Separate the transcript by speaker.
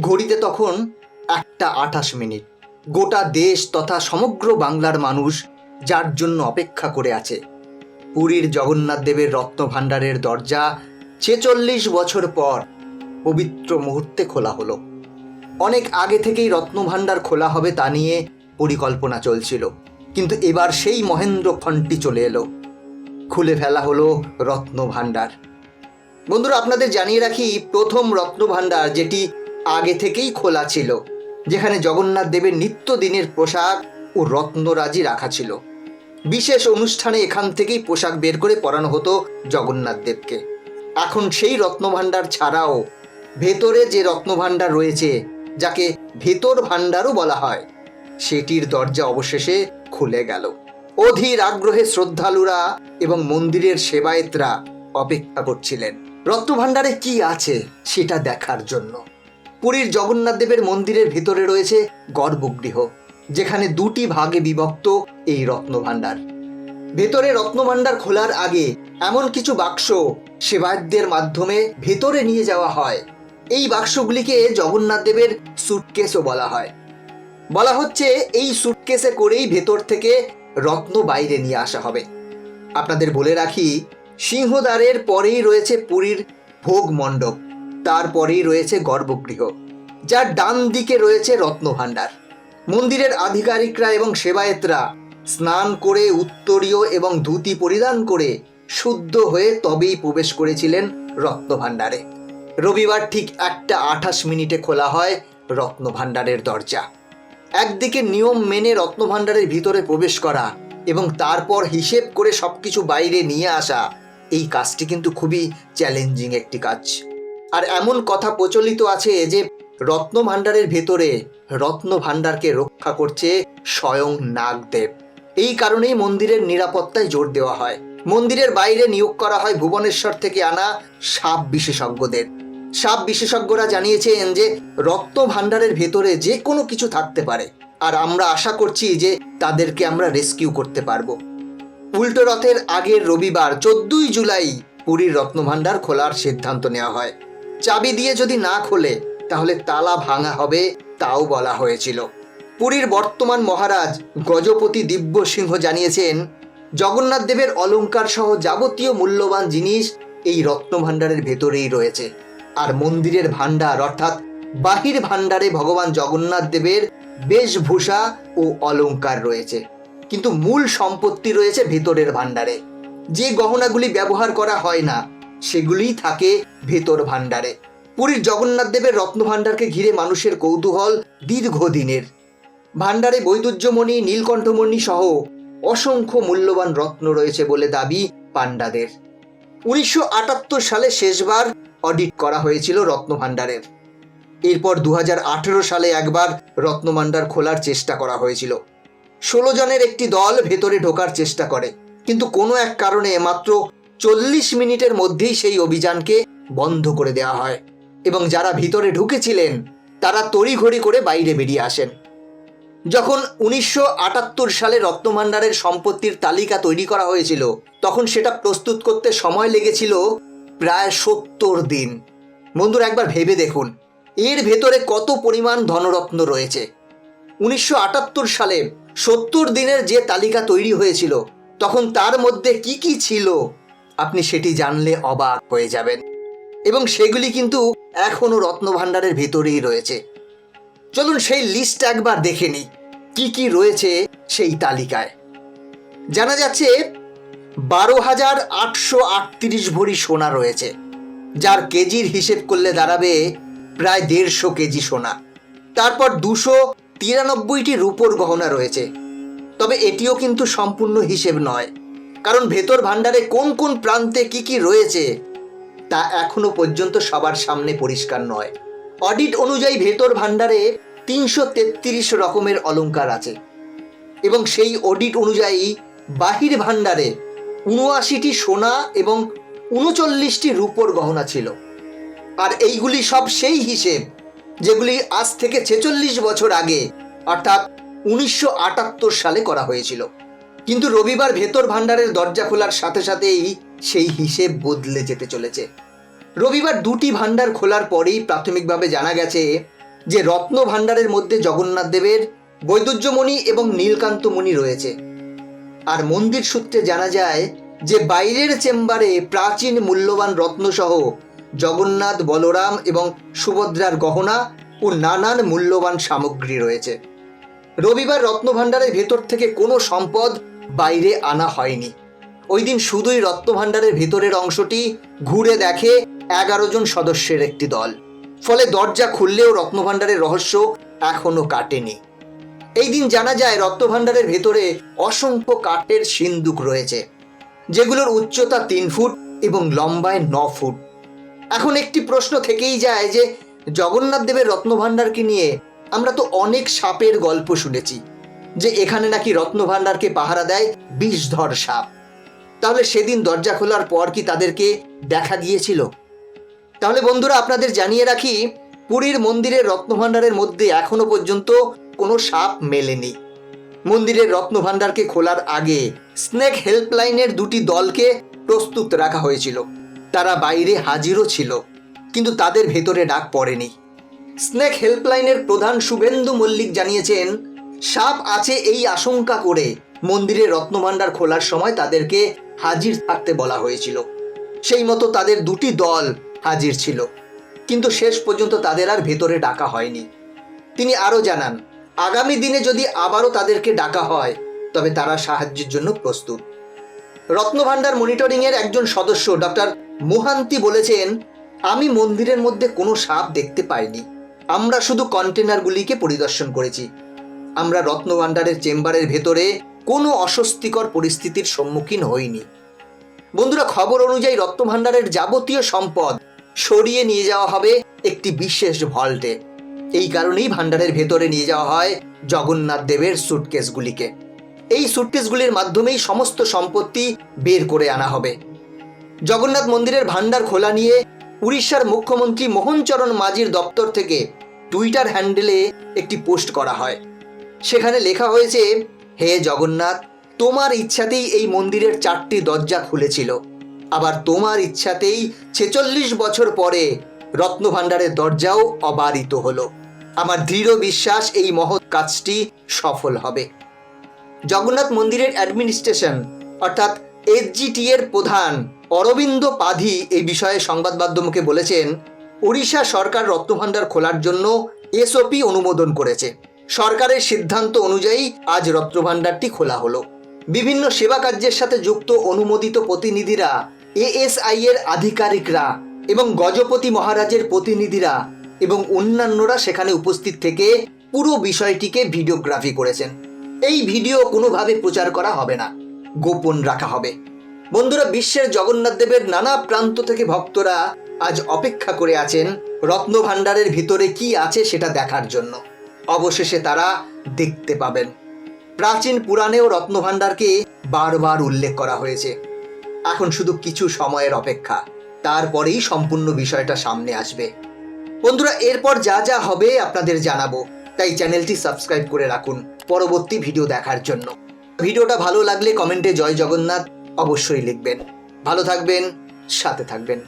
Speaker 1: ঘড়িতে তখন একটা আঠাশ মিনিট। গোটা দেশ তথা সমগ্র বাংলার মানুষ যার জন্য অপেক্ষা করে আছে। পুরীর জগন্নাথ দেবের রত্ন ভাণ্ডারের দরজা ছেচল্লিশ বছর পর পবিত্র মুহূর্তে খোলা হলো। অনেক আগে থেকেই রত্নভাণ্ডার খোলা হবে তা নিয়ে পরিকল্পনা চলছিল। কিন্তু এবার সেই মহেন্দ্র খণ্ডটি চলে এলো। খুলে ফেলা হলো রত্নভাণ্ডার। বন্ধুরা, আপনাদের জানিয়ে রাখি, প্রথম রত্নভাণ্ডার যেটি আগে থেকেই খোলা ছিল, যেখানে জগন্নাথ দেবের নিত্যদিনের পোশাক ও রত্নরাজি রাখা ছিল। বিশেষ অনুষ্ঠানে এখান থেকেই পোশাক বের করে পরানো হতো জগন্নাথ দেবকে। এখন সেই রত্নভাণ্ডার ছাড়াও ভেতরে যে রত্নভাণ্ডার রয়েছে, যাকে ভেতর ভাণ্ডারও বলা হয়, সেটির দরজা অবশেষে খুলে গেল। অধীর আগ্রহে শ্রদ্ধালুরা এবং মন্দিরের সেবায়েতরা অপেক্ষা করছিলেন। রত্নভাণ্ডারে কি আছে, সেটা দেখার জন্য। পুরীর জগন্নাথ দেবের মন্দিরের ভেতরে রয়েছে গর্ভগৃহ, যেখানে দুটি ভাগে বিভক্ত এই রত্নভাণ্ডার। ভেতরে রত্নভাণ্ডার খোলার আগে এমন কিছু বাক্স সেবায়তদের মাধ্যমে ভেতরে নিয়ে যাওয়া হয়। এই বাক্সগুলিকে জগন্নাথ দেবের সুটকেসও বলা হয়। বলা হচ্ছে এই সুটকেসে করেই ভেতর থেকে রত্ন বাইরে নিয়ে আসা হবে। আপনাদের বলে রাখি, সিংহদ্বারের পরেই রয়েছে পুরীর ভোগ মণ্ডপ। তারপরেই রয়েছে গর্ভগৃহ, যার ডান দিকে রয়েছে রত্নভাণ্ডার। মন্দিরের আধিকারিকরা এবং সেবায়েতরা স্নান করে উত্তরীয় এবং ধুতি পরিধান করে শুদ্ধ হয়ে তবেই প্রবেশ করেছিলেন রত্নভাণ্ডারে। রবিবার ঠিক একটা আঠাশ মিনিটে খোলা হয় রত্নভাণ্ডারের দরজা। একদিকে নিয়ম মেনে রত্নভাণ্ডারের ভিতরে প্রবেশ করা এবং তারপর হিসেব করে সবকিছু বাইরে নিয়ে আসা, এই কাজটি কিন্তু খুবই চ্যালেঞ্জিং একটি কাজ। আর এমন কথা প্রচলিত আছে যে রত্ন ভাণ্ডারের ভেতরে রত্ন ভাণ্ডারকে রক্ষা করছে স্বয়ং নাগদেব। এই কারণেই মন্দিরের নিরাপত্তায় জোর দেওয়া হয়। মন্দিরের বাইরে নিয়োগ করা হয় ভুবনেশ্বর থেকে আনা সাপ বিশেষজ্ঞদের। সাপ বিশেষজ্ঞরা জানিয়েছেন যে রত্ন ভাণ্ডারের ভেতরে যে কোনো কিছু থাকতে পারে। আর আমরা আশা করছি যে তাদেরকে আমরা রেস্কিউ করতে পারব। উল্টো রথের আগের রবিবার চোদ্দই জুলাই পুরীর রত্নভাণ্ডার খোলার সিদ্ধান্ত নেওয়া হয়। চাবি দিয়ে যদি না খোলে, তাহলে তালা ভাঙা হবে, তাও বলা হয়েছিল। পুরীর বর্তমান মহারাজ গজপতি দিব্য সিংহ জানিয়েছেন, জগন্নাথ দেবের অলংকার সহ যাবতীয় মূল্যবান জিনিস এই রত্নভাণ্ডারের ভেতরেই রয়েছে। আর মন্দিরের ভাণ্ডার অর্থাৎ বাহির ভাণ্ডারে ভগবান জগন্নাথ দেবের বেশভূষা ও অলংকার রয়েছে। কিন্তু মূল সম্পত্তি রয়েছে ভেতরের ভাণ্ডারে। যে গহনাগুলি ব্যবহার করা হয় না সেগুলিই থাকে ভেতর ভাণ্ডারে। পুরীর জগন্নাথ দেবের রত্ন ভাণ্ডারকে ঘিরে মানুষের কৌতূহল দীর্ঘদিনের। ভাণ্ডারে বৈদুর্যমণি, নীলকণ্ঠমণি সহ অসংখ্য মূল্যবান রত্ন রয়েছে বলে দাবি পাণ্ডাদের। উনিশশো আটাত্তর সালে শেষবার অডিট করা হয়েছিল রত্ন ভাণ্ডারের। এরপর দু হাজার আঠেরো সালে একবার রত্নভাণ্ডার খোলার চেষ্টা করা হয়েছিল। ষোলো জনের একটি দল ভেতরে ঢোকার চেষ্টা করে, কিন্তু কোনো এক কারণে মাত্র চল্লিশ মিনিটের মধ্যেই সেই অভিযানকে বন্ধ করে দেওয়া হয় এবং যারা ভিতরে ঢুকেছিলেন, তারা তড়িঘড়ি করে বাইরে বেরিয়ে আসেন। যখন উনিশশো আটাত্তর সালে রত্নভাণ্ডারের সম্পত্তির তালিকা তৈরি করা হয়েছিল, তখন সেটা প্রস্তুত করতে সময় লেগেছিল প্রায় সত্তর দিন। বন্ধুরা, একবার ভেবে দেখুন, এর ভেতরে কত পরিমাণ ধনরত্ন রয়েছে। উনিশশো আটাত্তর সালে সত্তর দিনের যে তালিকা তৈরি হয়েছিল, তখন তার মধ্যে কি কি ছিল আপনি সেটি জানলে অবাক হয়ে যাবেন। এবং সেগুলি কিন্তু এখনও রত্নভাণ্ডারের ভেতরেই রয়েছে। চলুন সেই লিস্ট একবার দেখে নিই, কি কি রয়েছে সেই তালিকায়। জানা যাচ্ছে বারো হাজার আটশো আটত্রিশ ভরি সোনা রয়েছে, যার কেজির হিসেব করলে দাঁড়াবে প্রায় দেড়শো কেজি সোনা। তারপর দুশো তিরানব্বইটি রূপোর গহনা রয়েছে, তবে এটিও কিন্তু সম্পূর্ণ হিসেব নয়। কারণ ভেতর ভাণ্ডারে কোন কোন প্রান্তে কি কি রয়েছে, তা এখনও পর্যন্ত সবার সামনে পরিষ্কার নয়। অডিট অনুযায়ী ভেতর ভাণ্ডারে তিনশো তেত্রিশ রকমের অলংকার আছে এবং সেই অডিট অনুযায়ী বাহির ভাণ্ডারে উনআশিটি সোনা এবং উনচল্লিশটি রূপোর গহনা ছিল। আর এইগুলি সব সেই হিসেব যেগুলি আজ থেকে ছেচল্লিশ বছর আগে, অর্থাৎ উনিশশো আটাত্তর সালে করা হয়েছিল। কিন্তু রবিবার ভেতর ভাণ্ডারের দরজা খোলার সাথে সাথেই সেই হিসেব বদলে যেতে চলেছে। রবিবার দুটি ভাণ্ডার খোলার পরেই প্রাথমিকভাবে জানা গেছে যে রত্ন ভাণ্ডারের মধ্যে জগন্নাথ দেবের, বৈদুর্যমণি এবং নীলকান্ত নীলকান্তমণি রয়েছে। আর মন্দির সূত্রে জানা যায় যে বাইরের চেম্বারে প্রাচীন মূল্যবান রত্নসহ জগন্নাথ, বলরাম এবং সুভদ্রার গহনা ও নানান মূল্যবান সামগ্রী রয়েছে। রবিবার রত্নভাণ্ডারের ভেতর থেকে কোনো সম্পদ বাইরে আনা হয়নি। ওই দিন শুধুই রত্নভাণ্ডারের ভেতরের অংশটি ঘুরে দেখে এগারো জন সদস্যের একটি দল। ফলে দরজা খুললেও রত্নভাণ্ডারের রহস্য এখনও কাটেনি। এই দিন জানা যায় রত্নভাণ্ডারের ভেতরে অসংখ্য কাঠের সিন্দুক রয়েছে, যেগুলোর উচ্চতা তিন ফুট এবং লম্বায় ন ফুট। এখন একটি প্রশ্ন থেকেই যায় যে, জগন্নাথ দেবের রত্নভাণ্ডারকে নিয়ে আমরা তো অনেক সাপের গল্প শুনেছি। যে এখানে নাকি রত্নভাণ্ডারকে পাহারা দেয় বিষধর সাপ। তাহলে সেদিন দরজা খোলার পর কি তাদেরকে দেখা গিয়েছিল? তাহলে বন্ধুরা, আপনাদের জানিয়ে রাখি, পুরীর মন্দিরের রত্নভাণ্ডারের মধ্যে এখনও পর্যন্ত কোনো সাপ মেলেনি। মন্দিরের রত্নভাণ্ডারকে খোলার আগে স্নেক হেল্পলাইনের দুটি দলকে প্রস্তুত রাখা হয়েছিল। তারা বাইরে হাজিরও ছিল, কিন্তু তাদের ভেতরে ডাক পড়েনি। স্নেক হেল্পলাইনের প্রধান শুভেন্দু মল্লিক জানিয়েছেন সাপ আছে এই আশঙ্কা করে মন্দিরে রত্নভাণ্ডার খোলার সময় তাদেরকে হাজির থাকতে বলা হয়েছিল। সেই মতো তাদের দুটি দল হাজির ছিল। কিন্তু শেষ পর্যন্ত তাদের আর ভেতরে ডাকা হয়নি। তিনি আরও জানান, আগামী দিনে যদি আবারও তাদেরকে ডাকা হয়, তবে তারা সাহায্যের জন্য প্রস্তুত। রত্নভাণ্ডার মনিটরিংয়ের একজন সদস্য ডক্টর মোহান্তি বলেছেন, আমি মন্দিরের মধ্যে কোনো সাপ দেখতে পাইনি। আমরা শুধু কন্টেনারগুলিকে পরিদর্শন করেছি। আমরা রত্নভাণ্ডারের চেম্বারের ভেতরে কোনো অস্বস্তিকর পরিস্থিতির সম্মুখীন হইনি। বন্ধুরা, খবর অনুযায়ী রত্নভাণ্ডারের যাবতীয় সম্পদ সরিয়ে নিয়ে যাওয়া হবে একটি বিশেষ ভল্টে। এই কারণেই ভাণ্ডারের ভেতরে নিয়ে যাওয়া হয় জগন্নাথ দেবের সুটকেসগুলিকে এই সুটকেসগুলির মাধ্যমেই সমস্ত সম্পত্তি বের করে আনা হবে। জগন্নাথ মন্দিরের ভাণ্ডার খোলা নিয়ে উড়িষ্যার মুখ্যমন্ত্রী মোহনচরণ মাঝির দপ্তর থেকে টুইটার হ্যান্ডেলে একটি পোস্ট করা হয়। সেখানে লেখা হয়েছে, হে জগন্নাথ, তোমার ইচ্ছাতেই এই মন্দিরের চারটি দরজা খুলেছিল। আবার তোমার ইচ্ছাতেই ছেচল্লিশ বছর পরে রত্নভাণ্ডারের দরজাও অবারিত হলো। আমার দৃঢ় বিশ্বাস এই মহৎ কাজটি সফল হবে। জগন্নাথ মন্দিরের অ্যাডমিনিস্ট্রেশন অর্থাৎ এসজিটি এর প্রধান অরবিন্দ পাধি এই বিষয়ে সংবাদ মাধ্যমকে বলেছেন, ওড়িশা সরকার রত্নভাণ্ডার খোলার জন্য এসওপি অনুমোদন করেছে। সরকারের সিদ্ধান্ত অনুযায়ী আজ রত্নভাণ্ডারটি খোলা হলো। বিভিন্ন সেবা কার্যের সাথে যুক্ত অনুমোদিত প্রতিনিধিরা এএসআই এর আধিকারিকরা এবং গজপতি মহারাজের প্রতিনিধিরা এবং অন্যান্যরা সেখানে উপস্থিত থেকে পুরো বিষয়টিকে ভিডিওগ্রাফি করেছেন। এই ভিডিও কোনোভাবে প্রচার করা হবে না, গোপন রাখা হবে। বন্ধুরা, বিশ্বের জগন্নাথ দেবের নানা প্রান্ত থেকে ভক্তরা আজ অপেক্ষা করে আছেন রত্নভাণ্ডারের ভিতরে কি আছে সেটা দেখার জন্য। অবশেষে তারা দেখতে পাবেন। প্রাচীন পুরাণেও রত্নভাণ্ডারকে বারবার উল্লেখ করা হয়েছে। এখন শুধু কিছু সময়ের অপেক্ষা, তারপরেই সম্পূর্ণ বিষয়টা সামনে আসবে। বন্ধুরা, এরপর যা যা হবে আপনাদের জানাব, তাই চ্যানেলটি সাবস্ক্রাইব করে রাখুন পরবর্তী ভিডিও দেখার জন্য। ভিডিওটা ভালো লাগলে কমেন্টে জয় জগন্নাথ অবশ্যই লিখবেন। ভালো থাকবেন, সাথে থাকবেন।